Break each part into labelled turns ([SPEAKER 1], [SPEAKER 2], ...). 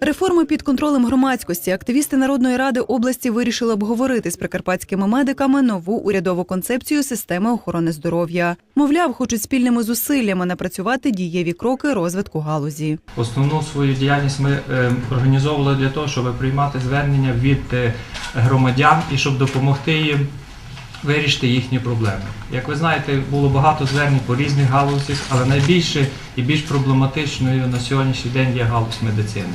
[SPEAKER 1] Реформи під контролем громадськості активісти Народної ради області вирішили обговорити з прикарпатськими медиками нову урядову концепцію системи охорони здоров'я. Мовляв, хочуть спільними зусиллями напрацювати дієві кроки розвитку галузі.
[SPEAKER 2] Основну свою діяльність ми е, організовували для того, щоб приймати звернення від е, громадян і щоб допомогти їм вирішити їхні проблеми. Як ви знаєте, було багато звернень по різних галузях, але найбільше і більш проблематичною на сьогоднішній день є галузь медицини.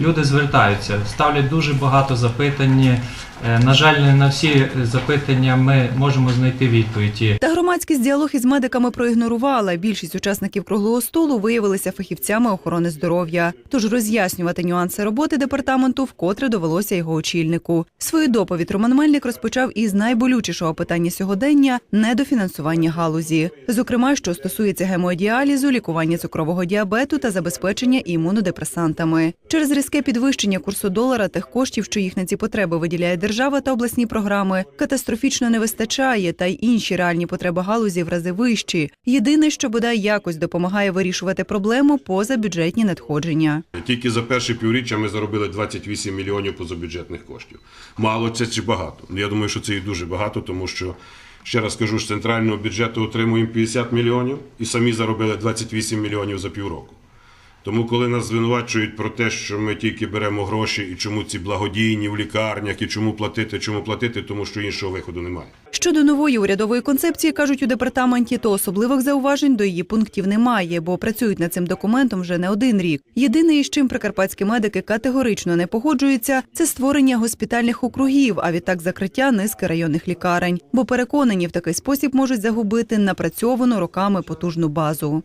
[SPEAKER 2] Люди звертаються, ставлять дуже багато запитань. Е, На жаль, не на всі запитання ми можемо знайти відповіді.
[SPEAKER 1] Та громадськість діалог із медиками проігнорувала. Більшість учасників круглого столу виявилися фахівцями охорони здоров'я. Тож роз'яснювати нюанси роботи департаменту вкотре довелося його очільнику. Свою доповідь Роман Мельник розпочав із найболючішого питання сьогодення недофінансування галузі, зокрема, що стосується гемодіалізу, лікування цукрового діабету та забезпечення імунодепресантами. Через різке підвищення курсу долара тих коштів, що їх на ці потреби виділяє держава та обласні програми, катастрофічно не вистачає, та й інші реальні потреби галузі в рази вищі. Єдине, що бодай якось допомагає вирішувати проблему поза бюджетні надходження.
[SPEAKER 3] Тільки за перше півріччя ми заробили 28 мільйонів позабюджетних коштів. Мало це чи багато? Я думаю, що це і дуже багато, тому що ще раз кажу, з центрального бюджету отримуємо 50 мільйонів і самі заробили 28 мільйонів за півроку. Тому, коли нас звинувачують про те, що ми тільки беремо гроші і чому ці благодійні в лікарнях, і чому платити, чому платити, тому що іншого виходу немає.
[SPEAKER 1] Щодо нової урядової концепції, кажуть у департаменті, то особливих зауважень до її пунктів немає, бо працюють над цим документом вже не один рік. Єдине, із чим прикарпатські медики категорично не погоджуються, це створення госпітальних округів, а відтак закриття низки районних лікарень, бо переконані в такий спосіб можуть загубити напрацьовану роками потужну базу.